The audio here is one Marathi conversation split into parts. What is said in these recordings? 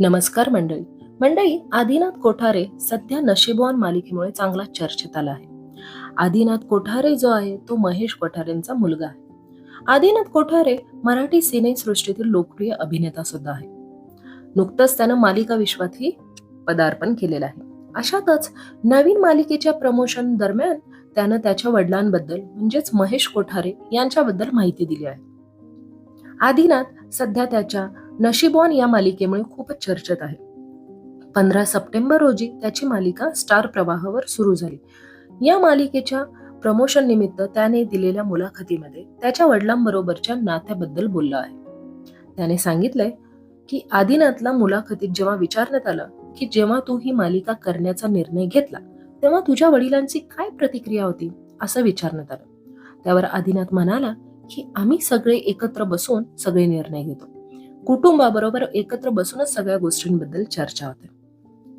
नमस्कार मंडळी. मंडळी आदिनाथ कोठारे सध्या नशिबवान मालिकेमुळे चांगला चर्चेत आला आहे. आदिनाथ कोठारे जो आहे तो महेश कोठारेंचा मुलगा आहे. आदिनाथ कोठारे मराठी सिनेसृष्टीतील लोकप्रिय अभिनेता सुद्धा आहे. नुकतंच त्यानं मालिका विश्वातही पदार्पण केलेलं आहे. अशातच नवीन मालिकेच्या प्रमोशन दरम्यान त्यानं त्याच्या वडिलांबद्दल म्हणजेच महेश कोठारे यांच्याबद्दल माहिती दिली आहे. आदिनाथ सध्या त्याच्या नशिबॉन या मालिकेमुळे खूपच चर्चेत आहे. पंधरा सप्टेंबर रोजी त्याची मालिका स्टार प्रवाहावर सुरू झाली. या मालिकेच्या प्रमोशन निमित्त त्याने दिलेल्या मुलाखतीमध्ये त्याच्या वडिलांबरोबरच्या नात्याबद्दल बोलला आहे. त्याने सांगितलंय की आदिनाथला मुलाखतीत जेव्हा विचारण्यात आलं की जेव्हा तू ही मालिका करण्याचा निर्णय घेतला तेव्हा तुझ्या वडिलांची काय प्रतिक्रिया होती? असं विचारण्यात आलं. त्यावर आदिनाथ म्हणाला की आम्ही सगळे एकत्र बसून सगळे निर्णय घेतो. कुटुंबाबरोबर एकत्र बसूनच सगळ्या गोष्टींबद्दल चर्चा होते.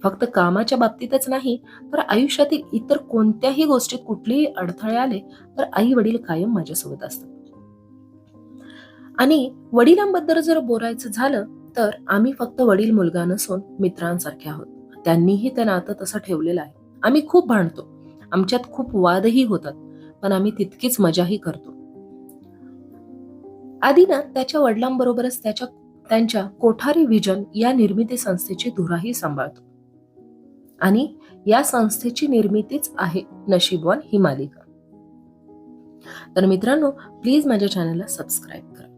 फक्त कामाच्या बाबतीतच नाही तर आयुष्यातील इतर कोणत्याही गोष्टीत कुठलेही अडथळे आले तर आई वडील कायम माझ्यासोबत असतात. आणि वडिलांबद्दल जर बोलायचं झालं तर आम्ही फक्त वडील मुलगा नसून मित्रांसारखे आहोत. त्यांनीही ते नातं तसं ठेवलेलं आहे. आम्ही खूप भांडतो. आमच्यात खूप वादही होतात पण आम्ही तितकीच मजाही करतो. आधी ना त्याच्या वडिलांबरोबरच त्याच्या त्यांच्या कोठारी विजन या निर्मिती संस्थेची धुराही सांभाळतो. आणि या संस्थेची निर्मितीच आहे नशीबवान ही मालिका. तर मित्रांनो प्लीज माझ्या चॅनलला सबस्क्राईब करा.